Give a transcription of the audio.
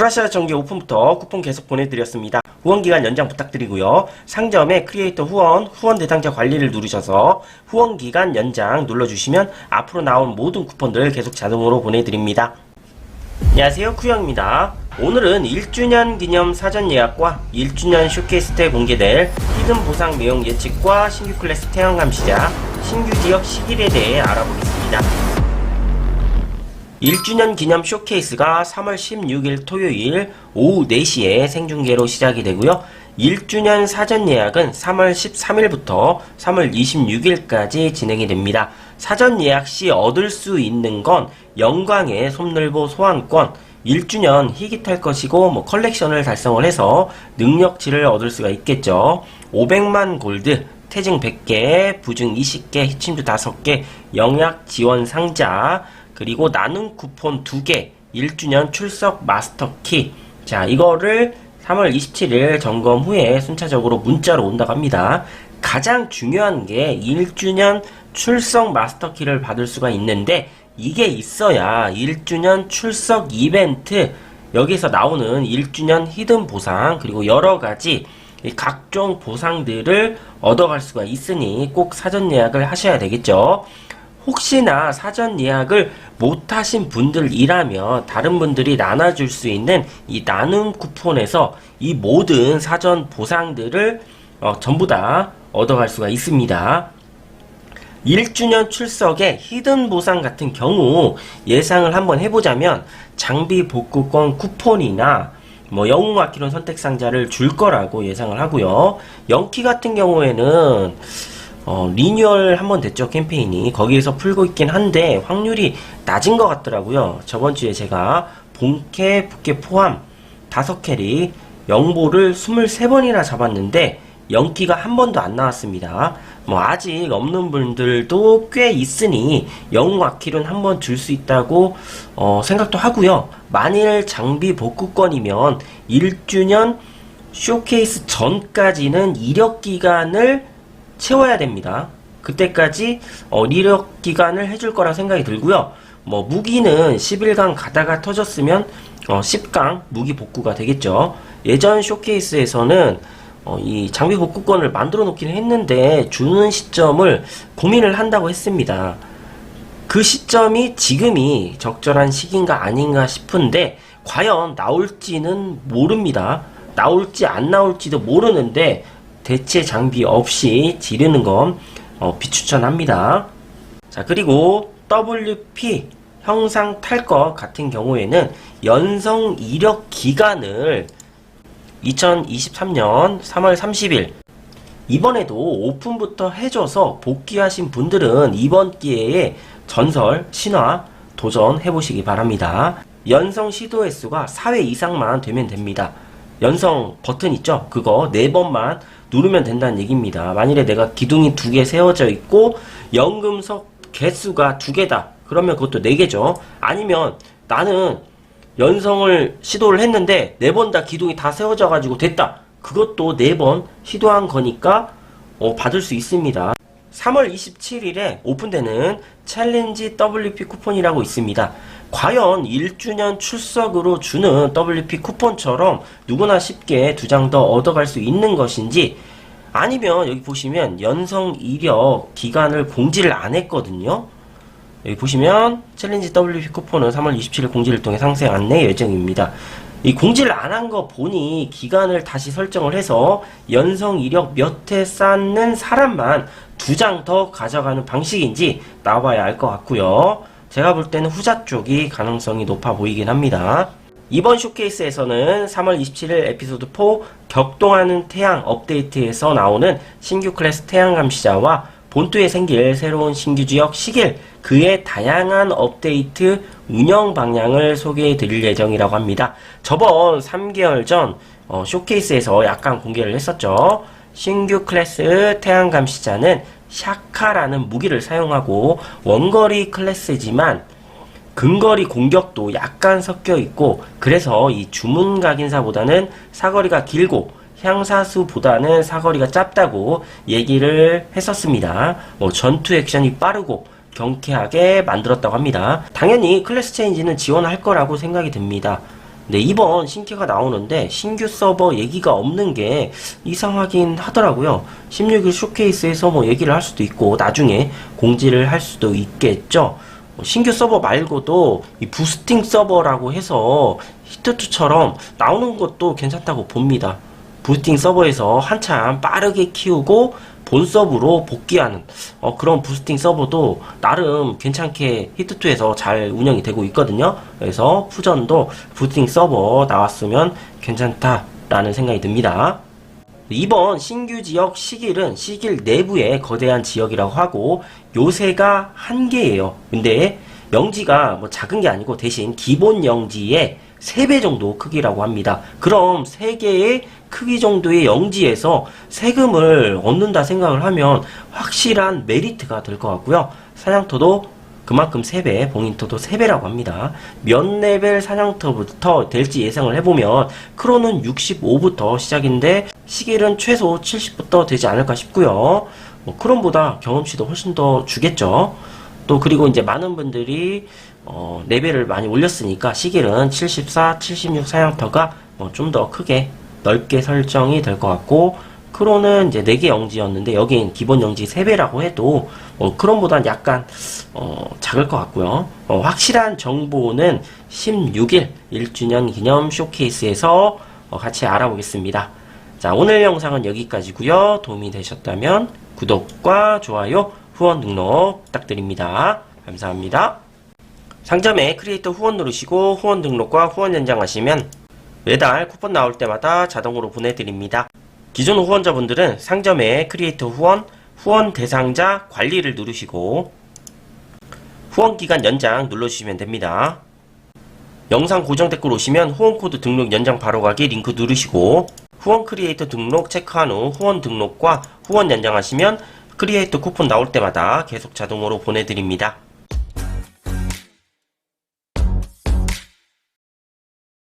프라시아 정기 오픈부터 쿠폰 계속 보내드렸습니다. 후원기간 연장 부탁드리고요. 상점에 크리에이터 후원, 후원 대상자 관리를 누르셔서 후원기간 연장 눌러주시면 앞으로 나온 모든 쿠폰들 계속 자동으로 보내드립니다. 안녕하세요 쿠영입니다 오늘은 1주년 기념 사전 예약과 1주년 쇼케이스 때 공개될 히든 보상 내용 예측과 신규 클래스 태양 감시자 신규 지역 시길에 대해 알아보겠습니다 1주년 기념 쇼케이스가 3월 16일 토요일 오후 4시에 생중계로 시작이 되고요 1주년 사전 예약은 3월 13일부터 3월 26일까지 진행이 됩니다. 사전 예약 시 얻을 수 있는 건 영광의 솜늘보 소환권, 1주년 희귀 탈 것이고 뭐 컬렉션을 달성을 해서 능력치를 얻을 수가 있겠죠. 500만 골드, 태증 100개, 부증 20개, 희침주 5개, 영약 지원 상자, 그리고 나눔 쿠폰 2개, 1주년 출석 마스터 키. 자, 이거를 3월 27일 점검 후에 순차적으로 문자로 온다고 합니다. 가장 중요한 게 1주년 출석 마스터 키를 받을 수가 있는데 이게 있어야 1주년 출석 이벤트 여기서 나오는 1주년 히든 보상 그리고 여러 가지 이 각종 보상들을 얻어갈 수가 있으니 꼭 사전 예약을 하셔야 되겠죠. 혹시나 사전 예약을 못하신 분들이라면 다른 분들이 나눠줄 수 있는 이 나눔 쿠폰에서 이 모든 사전 보상들을 어, 전부 다 얻어갈 수가 있습니다. 1주년 출석의 히든 보상 같은 경우 예상을 한번 해보자면 장비 복구권 쿠폰이나 뭐 영웅 아키론 선택 상자를 줄 거라고 예상을 하고요. 영키 같은 경우에는 어, 리뉴얼 한 번 됐죠 캠페인이 거기에서 풀고 있긴 한데 확률이 낮은 것 같더라고요. 저번 주에 제가 본캐, 부캐 포함 다섯 캐릭 영보를 23번이나 잡았는데 영기가 한 번도 안 나왔습니다. 뭐 아직 없는 분들도 꽤 있으니 영웅 아킬은 한 번 줄 수 있다고 어, 생각도 하고요. 만일 장비 복구권이면 1주년 쇼케이스 전까지는 이력 기간을 채워야 됩니다. 그때까지 어, 이력 기간을 해줄 거라 생각이 들고요. 뭐 무기는 11강 가다가 터졌으면 어, 10강 무기 복구가 되겠죠. 예전 쇼케이스에서는 어, 이 장비 복구권을 만들어 놓기는 했는데 주는 시점을 고민을 한다고 했습니다. 그 시점이 지금이 적절한 시기인가 아닌가 싶은데 과연 나올지는 모릅니다. 나올지 안 나올지도 모르는데 대체 장비 없이 지르는 건 어, 비추천합니다. 자 그리고 WP 형상 탈것 같은 경우에는 연성 이력 기간을 2023년 3월 30일 이번에도 오픈부터 해줘서 복귀하신 분들은 이번 기회에 전설, 신화 도전해보시기 바랍니다. 연성 시도 횟수가 4회 이상만 되면 됩니다. 연성 버튼 있죠? 그거 4번만 누르면 된다는 얘기입니다. 만일에 내가 기둥이 두 개 세워져 있고 연금석 개수가 두 개다. 그러면 그것도 4개죠. 아니면 나는 연성을 시도를 했는데 네 번 다 기둥이 다 세워져 가지고 됐다. 그것도 네 번 시도한 거니까 어, 받을 수 있습니다. 3월 27일에 오픈되는 챌린지 WP 쿠폰이라고 있습니다. 과연 1주년 출석으로 주는 WP 쿠폰처럼 누구나 쉽게 두 장 더 얻어갈 수 있는 것인지 아니면 여기 보시면 연성 이력 기간을 공지를 안 했거든요. 여기 보시면 챌린지 WP 쿠폰은 3월 27일 공지를 통해 상세 안내 예정입니다. 이 공지를 안 한 거 보니 기간을 다시 설정을 해서 연성 이력 몇 회 쌓는 사람만 두 장 더 가져가는 방식인지 나와야 알 것 같고요. 제가 볼 때는 후자 쪽이 가능성이 높아 보이긴 합니다. 이번 쇼케이스에서는 3월 27일 에피소드 4 격동하는 태양 업데이트에서 나오는 신규 클래스 태양 감시자와 본토에 생길 새로운 신규 지역 시길 그의 다양한 업데이트 운영 방향을 소개해 드릴 예정이라고 합니다. 저번 3개월 전 어, 쇼케이스에서 약간 공개를 했었죠. 신규 클래스 태양 감시자는 샤카라는 무기를 사용하고 원거리 클래스지만 근거리 공격도 약간 섞여 있고 그래서 이 주문 각인사보다는 사거리가 길고 향사수보다는 사거리가 짧다고 얘기를 했었습니다. 뭐 전투 액션이 빠르고 경쾌하게 만들었다고 합니다. 당연히 클래스 체인지는 지원할 거라고 생각이 듭니다. 네, 이번 신캐가 나오는데 신규 서버 얘기가 없는 게 이상하긴 하더라고요. 16일 쇼케이스에서 뭐 얘기를 할 수도 있고 나중에 공지를 할 수도 있겠죠. 뭐 신규 서버 말고도 이 부스팅 서버라고 해서 히트2처럼 나오는 것도 괜찮다고 봅니다. 부스팅 서버에서 한참 빠르게 키우고 본 서브로 복귀하는 어, 그런 부스팅 서버도 나름 괜찮게 히트2에서 잘 운영이 되고 있거든요. 그래서 푸전도 부스팅 서버 나왔으면 괜찮다라는 생각이 듭니다. 이번 신규 지역 시길은 시길 내부의 거대한 지역이라고 하고 요새가 한 개예요. 근데 영지가 뭐 작은 게 아니고 대신 기본 영지의 3배 정도 크기라고 합니다. 그럼 3개의 크기 정도의 영지에서 세금을 얻는다 생각을 하면 확실한 메리트가 될 것 같고요. 사냥터도 그만큼 3배, 봉인터도 3배라고 합니다. 몇 레벨 사냥터부터 될지 예상을 해보면 크로는 65부터 시작인데 시길은 최소 70부터 되지 않을까 싶고요. 뭐 크론보다 경험치도 훨씬 더 주겠죠. 또 그리고 이제 많은 분들이 어, 레벨을 많이 올렸으니까 시길은 74, 76 사냥터가 뭐 좀 더 크게 넓게 설정이 될 것 같고 크론은 이제 4개 영지였는데 여긴 기본 영지 3배라고 해도 어, 크론보단 약간 어, 작을 것 같고요. 어, 확실한 정보는 16일 1주년 기념 쇼케이스에서 어, 같이 알아보겠습니다. 자, 오늘 영상은 여기까지고요. 도움이 되셨다면 구독과 좋아요, 후원 등록 부탁드립니다. 감사합니다. 상점에 크리에이터 후원 누르시고 후원 등록과 후원 연장하시면 매달 쿠폰 나올 때마다 자동으로 보내드립니다. 기존 후원자분들은 상점에 크리에이터 후원, 후원 대상자 관리를 누르시고 후원 기간 연장 눌러주시면 됩니다. 영상 고정 댓글 오시면 후원 코드 등록 연장 바로 가기 링크 누르시고 후원 크리에이터 등록 체크한 후 후원 등록과 후원 연장하시면 크리에이터 쿠폰 나올 때마다 계속 자동으로 보내드립니다.